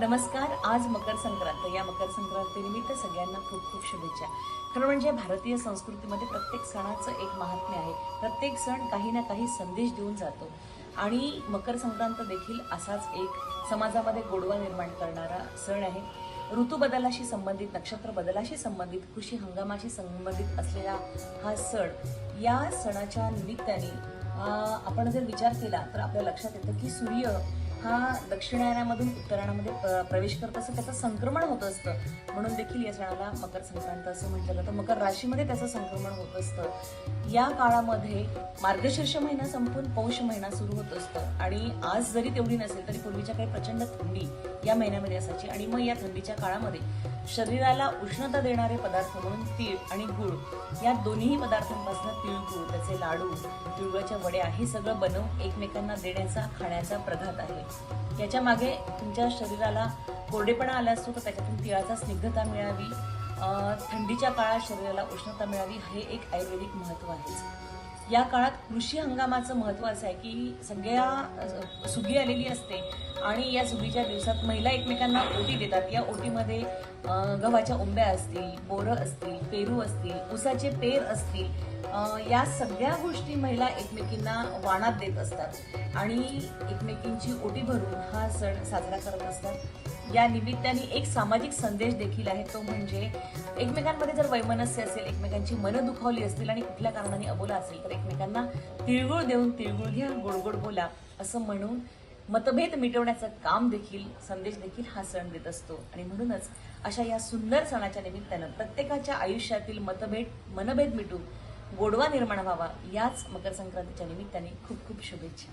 नमस्कार आज मकर संक्रांत या मकर संक्रांतीनिमित्त सगळ्यांना खूप खूप शुभेच्छा. खरं म्हणजे भारतीय संस्कृतीमध्ये प्रत्येक सणाचं एक महात्म्य आहे. प्रत्येक सण काही ना काही संदेश देऊन जातो. आणि मकर संक्रांत देखील असाच एक समाजामध्ये गोडवा निर्माण करणारा सण आहे. ऋतू बदलाशी संबंधित नक्षत्र बदलाशी संबंधित कृषी हंगामाशी संबंधित असलेला हा सण या सणाच्या निमित्ताने आपण जर विचार केला तर आपल्या लक्षात येतं की सूर्य हा दक्षिणायनामधून उत्तरायणामध्ये प्रवेश करत असतं त्याचं संक्रमण होत असतं. म्हणून देखील या सणाला मकर संक्रांत असं म्हटलं जातं. मकर राशीमध्ये त्याचं संक्रमण होत असतं. या काळामध्ये मार्गशीर्ष महिना संपून पौष महिना सुरू होत असतं. आणि आज जरी तेवढी नसेल तरी पूर्वीच्या काही प्रचंड थंडी या महिन्यामध्ये असायची. आणि मग या थंडीच्या काळामध्ये शरीराला उष्णता देणारे पदार्थ म्हणून तीळ आणि गुळ. या दोन्ही पदार्थांपासून तिळगुळ त्याचे लाडू तिळगुळाच्या वड्या हे सगळं बनवून एकमेकांना देण्याचा खाण्याचा प्रघात आहे. याच्या मागे तुमच्या शरीराला कोरडेपणा आला असतो तर त्याच्यातून तिळाचा स्निग्धता मिळावी. थंडीच्या काळात शरीराला उष्णता मिळावी हे एक आयुर्वेदिक महत्त्व आहेच या काळात कृषी हंगामाचं महत्त्व असं आहे की सगळ्या सुगी आलेली असते. आणि या सुगीच्या दिवसात महिला एकमेकांना ओटी देतात. या ओटीमध्ये गव्हाच्या उंब्या असतील बोरं असतील पेरू असतील उसाचे पेर असतील या सगळ्या गोष्टी महिला एकमेकींना वाणात देत असतात. आणि एकमेकींची ओटी भरून हा सण साजरा करत असतात. या निमित्ताने एक सामाजिक संदेश देखील आहे. तो म्हणजे एकमेकांमध्ये जर वैमनस्य असेल एकमेकांची मनं दुखावली असतील आणि कुठल्या कारणाने अबोला असेल तर एकमेकांना तिळगुळ देऊन तिळगुळ घ्या गोड गोड बोला असं म्हणून मतभेद मिटवण्याचं काम देखील संदेश देखील हा सण देत असतो. आणि म्हणूनच अशा या सुंदर सणाच्या निमित्तानं प्रत्येकाच्या आयुष्यातील मतभेद मनभेद मिटून गोडवा निर्माण व्हावा याच मकर संक्रांतीच्या निमित्ताने खूप खूप शुभेच्छा.